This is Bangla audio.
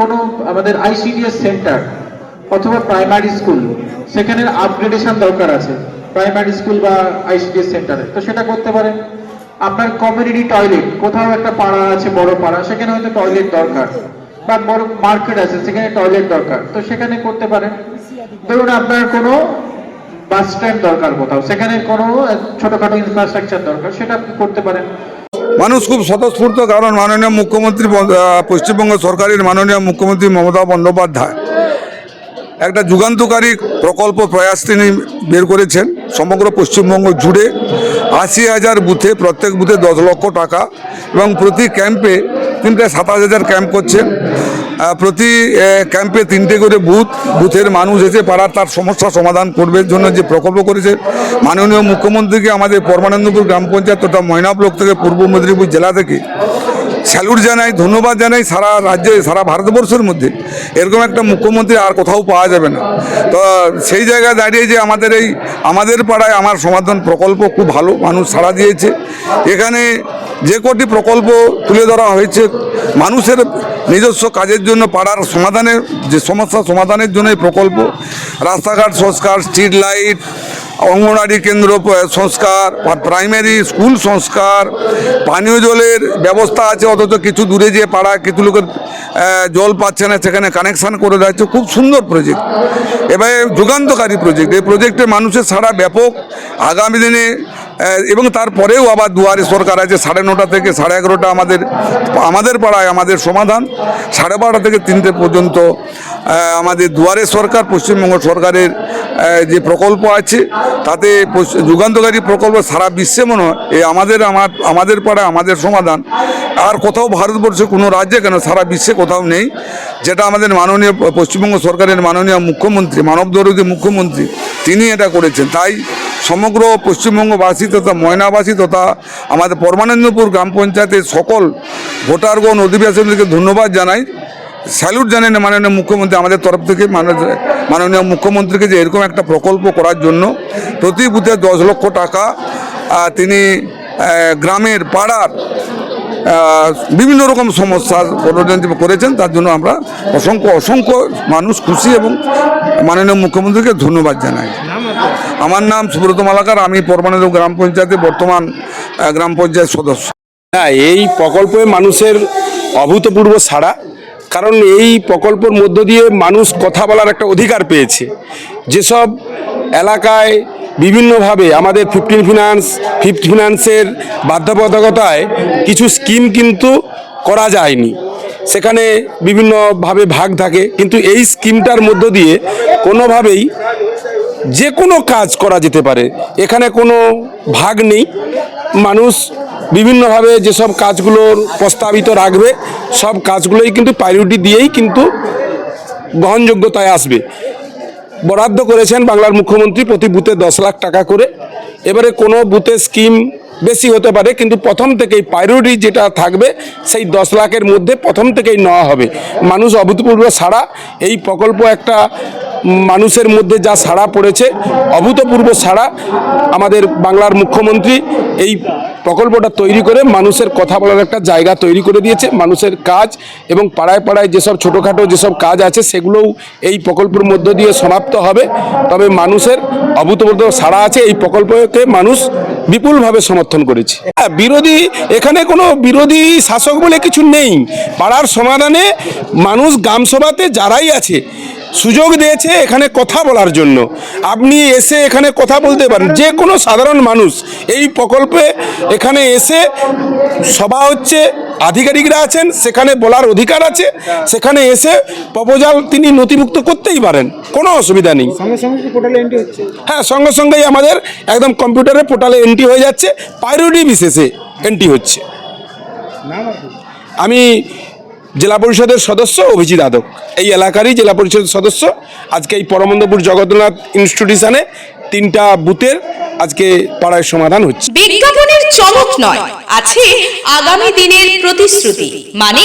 কোনো আমাদের আইসিডিএস সেন্টার অথবা প্রাইমারি স্কুল সেখানে আপগ্রেডেশন দরকার আছে প্রাইমারি স্কুল বা আইসিডিএস সেন্টারে তো সেটা করতে পারেন। আপনার কমিউনিটি টয়লেট কোথাও একটা পাড়া আছে, বড় পাড়া, সেখানে হয়তো টয়লেট দরকার। বা মার্কেট আছে, সেখানে টয়লেট দরকার। তো সেখানে করতে পারেন। ধরুন আপনার কোনো বাস স্ট্যান্ড দরকার কোথাও। সেখানে কোনো ছোটখাটো ইনফ্রাস্ট্রাকচার দরকার, সেটা আপনি করতে পারেন। মানুষ খুব স্বতঃস্ফূর্ত, কারণ মাননীয় মুখ্যমন্ত্রী পশ্চিমবঙ্গ সরকারের মাননীয় মুখ্যমন্ত্রী মমতা বন্দ্যোপাধ্যায়। একটা যুগান্তকারী প্রকল্প প্রয়াস তিনি বের করেছেন, সমগ্র পশ্চিমবঙ্গ জুড়ে। আশি হাজার বুথে, প্রত্যেক বুথে দশ লক্ষ টাকা এবং প্রতি ক্যাম্পে তিনটে সাতাশ হাজার ক্যাম্প করছেন। প্রতি ক্যাম্পে তিনটে করে বুথ বুথের মানুষ এসে পাড়ার তার সমস্যা সমাধান করবে জন্য যে প্রকল্প করেছে। মাননীয় মুখ্যমন্ত্রীকে আমাদের পরমানন্দপুর গ্রাম পঞ্চায়েত তথা ময়না ব্লক থেকে পূর্ব মেদিনীপুর জেলা থেকে স্যালুট জানাই, ধন্যবাদ জানাই সারা রাজ্যে, সারা ভারতবর্ষের মধ্যে। এরকম একটা মুখ্যমন্ত্রী আর কোথাও পাওয়া যাবে না। তো সেই জায়গায় দাঁড়িয়ে যে আমাদের এই, আমাদের পাড়ায় আমার সমাধান প্রকল্প খুব ভালো, মানুষ সাড়া দিয়েছে। এখানে যে কটি প্রকল্প তুলে ধরা হয়েছে, মানুষের নিজস্ব কাজের জন্য পাড়ার সমাধানের যে সমস্যা সমাধানের জন্য এই প্রকল্প, রাস্তাঘাট সংস্কার স্ট্রিট লাইট অঙ্গনওয়াড়ি কেন্দ্র সংস্কার প্রাইমারি স্কুল সংস্কার, পানীয় জলের ব্যবস্থা আছে, অথচ কিছু দূরে যে পাড়া, কিছু লোকের জল পাচ্ছে না, সেখানে কানেকশান করে দেওয়া হচ্ছে, খুব সুন্দর প্রজেক্ট এবারে যুগান্তকারী প্রজেক্ট এই প্রজেক্টে মানুষের সারা ব্যাপক আগামী দিনে এবং তারপরেও আবার দুয়ারে সরকার আছে, সাড়ে নটা থেকে সাড়ে এগারোটা আমাদের আমাদের পাড়ায় আমাদের সমাধান। সাড়ে বারোটা থেকে তিনটে পর্যন্ত আমাদের দুয়ারে সরকার, পশ্চিমবঙ্গ সরকারের যে প্রকল্প আছে, তাতে যুগান্তকারী প্রকল্প সারা বিশ্বে মনে হয় এই আমাদের, আমার, আমাদের পাড়া আমাদের সমাধান। আর কোথাও ভারতবর্ষে কোনো রাজ্যে কেন সারা বিশ্বে কোথাও নেই, যেটা আমাদের মাননীয় পশ্চিমবঙ্গ সরকারের মাননীয় মুখ্যমন্ত্রী মানবদরদী মুখ্যমন্ত্রী, তিনি এটা করেছেন। তাই সমগ্র পশ্চিমবঙ্গবাসী তথা ময়নাবাসী তথা আমাদের পরমানন্দপুর গ্রাম পঞ্চায়েতের সকল ভোটারগণ, অধিবাসীদেরকে ধন্যবাদ জানাই। স্যালুট জানেন মাননীয় মুখ্যমন্ত্রী আমাদের তরফ থেকে, মাননীয়- মুখ্যমন্ত্রীকে যে এরকম একটা প্রকল্প করার জন্য প্রতি বুথে দশ লক্ষ টাকা তিনি গ্রামের পাড়ার বিভিন্ন রকম সমস্যার পরিণতি করেছেন, তার জন্য আমরা অসংখ্য অসংখ্য মানুষ খুশি এবং মাননীয় মুখ্যমন্ত্রীকে ধন্যবাদ জানাই। আমার নাম সুব্রত মালাকার, আমি পরমানন্দ গ্রাম পঞ্চায়েতে বর্তমান গ্রাম পঞ্চায়েত সদস্য। না, এই প্রকল্পে মানুষের অভূতপূর্ব সাড়া, কারণ এই প্রকল্পের মধ্য দিয়ে মানুষ কথা বলার একটা অধিকার পেয়েছে। যেসব এলাকায় বিভিন্নভাবে আমাদের ফিফটিন ফিনান্স ফিফটি ফিনান্সের বাধ্যবাধকতায় কিছু স্কিম কিন্তু করা যায়নি। সেখানে বিভিন্নভাবে ভাগ থাকে। কিন্তু এই স্কিমটার মধ্য দিয়ে কোনোভাবেই যে কোনো কাজ করা যেতে পারে। এখানে কোনো ভাগ নেই। মানুষ বিভিন্নভাবে যেসব কাজগুলোর প্রস্তাবিত রাখবে, সব কাজগুলোই কিন্তু প্রায়োরিটি দিয়েই কিন্তু গ্রহণযোগ্যতায় আসবে। বরাদ্দ করেছেন বাংলার মুখ্যমন্ত্রী প্রতি বুথে দশ লাখ টাকা করে। এবারে কোনো বুথে স্কিম বেশি হতে পারে, কিন্তু প্রথম থেকেই প্রায়োরিটি যেটা থাকবে, সেই দশ লাখের মধ্যে প্রথম থেকেই নেওয়া হবে। মানুষ অভূতপূর্ব সাড়া, এই প্রকল্প একটা মানুষের মধ্যে যা সাড়া পড়েছে, অভূতপূর্ব সাড়া আমাদের বাংলার মুখ্যমন্ত্রী এই প্রকল্পটা তৈরি করে মানুষের কথা বলার একটা জায়গা তৈরি করে দিয়েছে মানুষের কাজ এবং পাড়ায় পাড়ায় যেসব ছোটোখাটো যেসব কাজ আছে সেগুলোও এই প্রকল্পের মধ্য দিয়ে সমাপ্ত হবে। তবে মানুষের অভূতপূর্ব সাড়া আছে এই প্রকল্পকে মানুষ বিপুলভাবে সমর্থন করেছে। হ্যাঁ, বিরোধী এখানে কোনো বিরোধী শাসক বলে কিছু নেই। পাড়ার সমাধানে মানুষ গ্রামসভাতে যারাই আছে সুযোগ দিয়েছে এখানে কথা বলার জন্য। আপনি এসে এখানে কথা বলতে পারেন। যে কোনো সাধারণ মানুষ এই প্রকল্পে এখানে এসে সভা হচ্ছে আধিকারিকরা আছেন সেখানে বলার অধিকার আছে সেখানে এসে প্রপোজাল তিনি নথিভুক্ত করতেই পারেন। কোনো অসুবিধা নেই। হ্যাঁ সঙ্গে সঙ্গেই আমাদের একদম কম্পিউটারে পোর্টালে এন্ট্রি হয়ে যাচ্ছে। প্রায়োরিটি বিশেষে এন্ট্রি হচ্ছে? আমি জেলা পরিষদের সদস্য অভিজিৎ আদক। এই এলাকারই জেলা পরিষদের সদস্য। আজকে এই পরমন্দপুর জগন্নাথ ইনস্টিটিউশনে তিনটা বুথের আজকে পাড়ায় সমাধান হচ্ছে। বিজ্ঞাপনের চমক নয়, আছে আগামী দিনের প্রতিশ্রুতি মানে